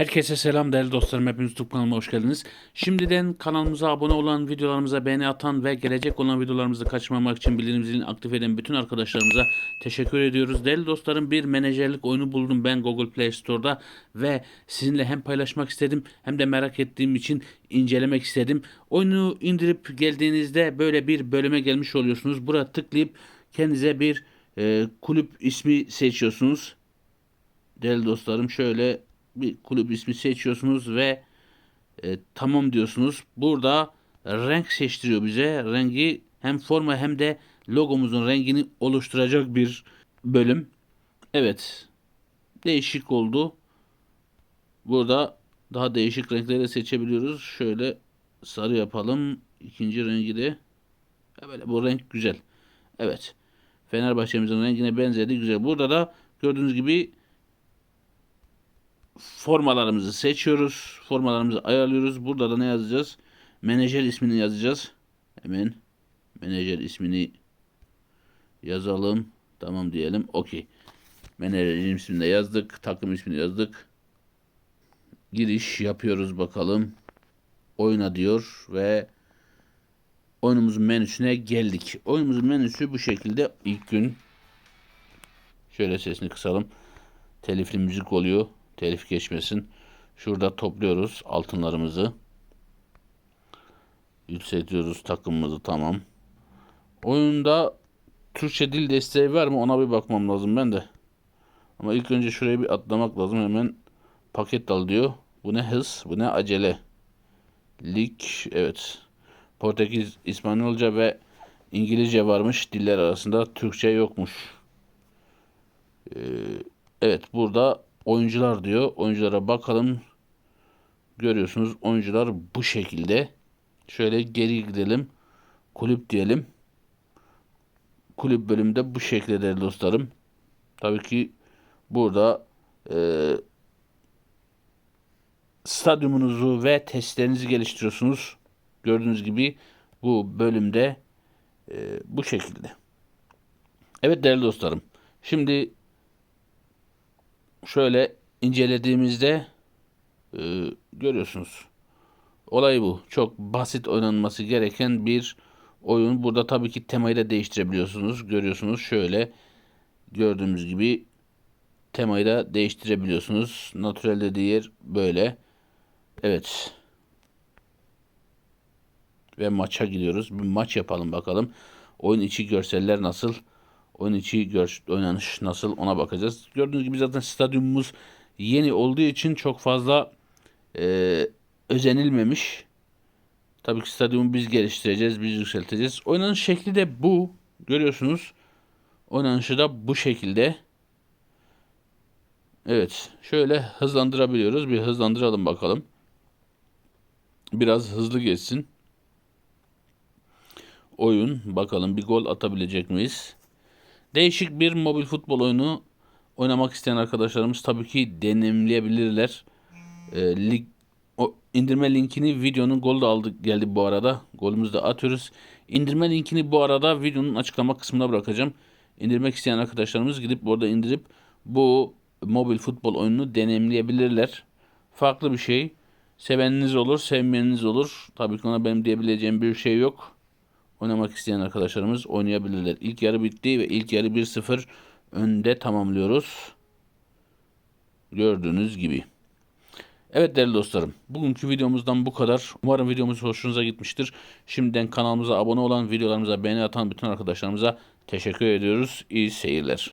Herkese selam değerli dostlarım. Hepiniz YouTube kanalıma hoş geldiniz. Şimdiden kanalımıza abone olan, videolarımıza beğeni atan ve gelecek olan videolarımızı kaçırmamak için bildirim zilini aktif eden bütün arkadaşlarımıza teşekkür ediyoruz. Değerli dostlarım bir menajerlik oyunu buldum ben Google Play Store'da ve sizinle hem paylaşmak istedim hem de merak ettiğim için incelemek istedim. Oyunu indirip geldiğinizde böyle bir bölüme gelmiş oluyorsunuz. Buraya tıklayıp kendinize bir e, kulüp ismi seçiyorsunuz. Değerli dostlarım şöyle bir kulüp ismi seçiyorsunuz ve e, tamam diyorsunuz. Burada renk seçtiriyor bize. Rengi hem forma hem de logomuzun rengini oluşturacak bir bölüm. Evet. Değişik oldu. Burada daha değişik renkleri seçebiliyoruz. Şöyle sarı yapalım. İkinci rengi de böyle bu renk güzel. Evet. Fenerbahçe'mizin rengine benzedi. Güzel. Burada da gördüğünüz gibi formalarımızı seçiyoruz. Formalarımızı ayarlıyoruz. Burada da ne yazacağız? Menajer ismini yazacağız. Hemen menajer ismini yazalım. Tamam diyelim. Okey. Menajer ismini de yazdık. Takım ismini yazdık. Giriş yapıyoruz bakalım. Oyna diyor ve oyunumuzun menüsüne geldik. Oyunumuzun menüsü bu şekilde ilk gün. Şöyle sesini kısalım. Telifli müzik oluyor. Telif geçmesin. Şurada topluyoruz altınlarımızı. Yükseltiyoruz takımımızı tamam. Oyunda Türkçe dil desteği var mı ona bir bakmam lazım ben de. Ama ilk önce şuraya bir atlamak lazım. Hemen paket dal diyor. Bu ne hız, bu ne acele. Lig, evet. Portekiz, İspanyolca ve İngilizce varmış. Diller arasında Türkçe yokmuş. Ee, evet burada oyuncular diyor. Oyunculara bakalım. Görüyorsunuz oyuncular bu şekilde. Şöyle geri gidelim. Kulüp diyelim. Kulüp bölümünde bu şekilde değerli dostlarım. Tabii ki burada e, stadyumunuzu ve testlerinizi geliştiriyorsunuz. Gördüğünüz gibi bu bölümde e, bu şekilde. Evet değerli dostlarım. Şimdi şöyle incelediğimizde e, görüyorsunuz. Olay bu. Çok basit oynanması gereken bir oyun. Burada tabii ki temayı da değiştirebiliyorsunuz. Görüyorsunuz şöyle gördüğümüz gibi temayı da değiştirebiliyorsunuz. Natürel dediği yer böyle. Evet. Ve maça gidiyoruz. Bir maç yapalım bakalım. Oyun içi görseller nasıl? Oyun içi gör, oynanış nasıl ona bakacağız. Gördüğünüz gibi zaten stadyumumuz yeni olduğu için çok fazla e, özenilmemiş. Tabii ki stadyumu biz geliştireceğiz, biz yükselteceğiz. Oynanış şekli de bu. Görüyorsunuz. Oynanışı da bu şekilde. Evet. Şöyle hızlandırabiliyoruz. Bir hızlandıralım bakalım. Biraz hızlı geçsin. Oyun. Bakalım bir gol atabilecek miyiz? Değişik bir mobil futbol oyunu oynamak isteyen arkadaşlarımız tabii ki deneyimleyebilirler. E, lig, o indirme linkini videonun golü de aldık geldi bu arada. Golümüzü de atıyoruz. İndirme linkini bu arada videonun açıklama kısmına bırakacağım. İndirmek isteyen arkadaşlarımız gidip burada indirip bu mobil futbol oyununu deneyimleyebilirler. Farklı bir şey. Seveniniz olur, sevmeyeniniz olur. Tabii ki ona benim diyebileceğim bir şey yok. Oynamak isteyen arkadaşlarımız oynayabilirler. İlk yarı bitti ve ilk yarı 1-0 önde tamamlıyoruz. Gördüğünüz gibi. Evet değerli dostlarım. Bugünkü videomuzdan bu kadar. Umarım videomuz hoşunuza gitmiştir. Şimdiden kanalımıza abone olan, videolarımıza beğeni atan bütün arkadaşlarımıza teşekkür ediyoruz. İyi seyirler.